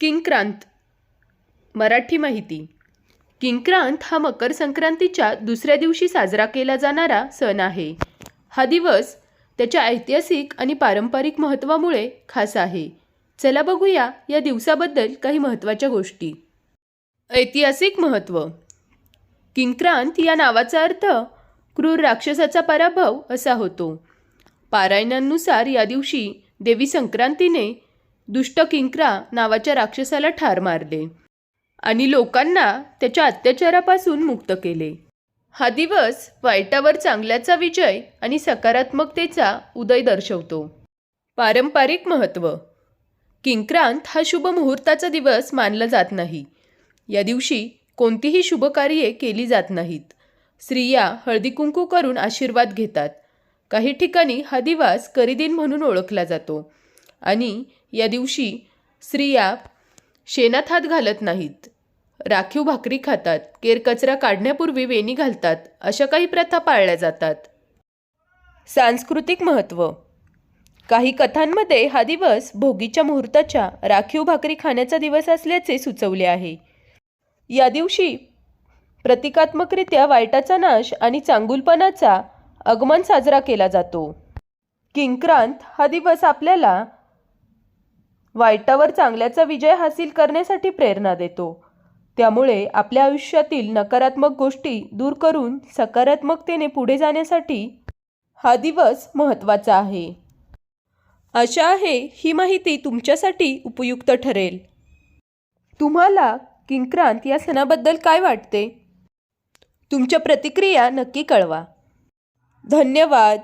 किंक्रांत. मराठी माहिती. किंक्रांत हा मकर संक्रांतीच्या दुसऱ्या दिवशी साजरा केला जाणारा सण आहे. हा दिवस त्याच्या ऐतिहासिक आणि पारंपरिक महत्त्वामुळे खास आहे. चला बघूया या दिवसाबद्दल काही महत्त्वाच्या गोष्टी. ऐतिहासिक महत्त्व. किंक्रांत या नावाचा अर्थ क्रूर राक्षसाचा पराभव असा होतो. पारायणांनुसार या दिवशी देवी संक्रांतीने दुष्ट किंकरा नावाच्या राक्षसाला ठार मारले आणि लोकांना त्याच्या अत्याचारापासून मुक्त केले. हा दिवस वाईटावर चांगल्याचा विजय आणि सकारात्मकतेचा उदय दर्शवतो. पारंपरिक महत्त्व किंक्रांत हा शुभ मुहूर्ताचा दिवस मानला जात नाही. या दिवशी कोणतीही शुभकार्ये केली जात नाहीत. स्त्रिया हळदीकुंकू करून आशीर्वाद घेतात. काही ठिकाणी हा दिवस करिदिन म्हणून ओळखला जातो. आणि या दिवशी स्त्रिया शेणात हात घालत नाहीत. राखीव भाकरी खातात केरकचरा काढण्यापूर्वी वेणी घालतात अशा काही प्रथा पाळल्या जातात. सांस्कृतिक महत्त्व काही कथांमध्ये हा दिवस भोगीच्या मुहूर्ताच्या राखीव भाकरी खाण्याचा दिवस असल्याचे सुचवले आहे. या दिवशी प्रतिकात्मकरित्या वाईटाचा नाश आणि चांगुलपणाचा आगमन साजरा केला जातो. किंक्रांत हा दिवस आपल्याला वाईटावर चांगल्याचा विजय हासिल करण्यासाठी प्रेरणा देतो. त्यामुळे आपल्या आयुष्यातील नकारात्मक गोष्टी दूर करून सकारात्मकतेने पुढे जाण्यासाठी हा दिवस महत्त्वाचा आहे. आशा आहे ही माहिती तुमच्यासाठी उपयुक्त ठरेल. तुम्हाला किंक्रांत या सणाबद्दल काय वाटते? तुमच्या प्रतिक्रिया नक्की कळवा. धन्यवाद.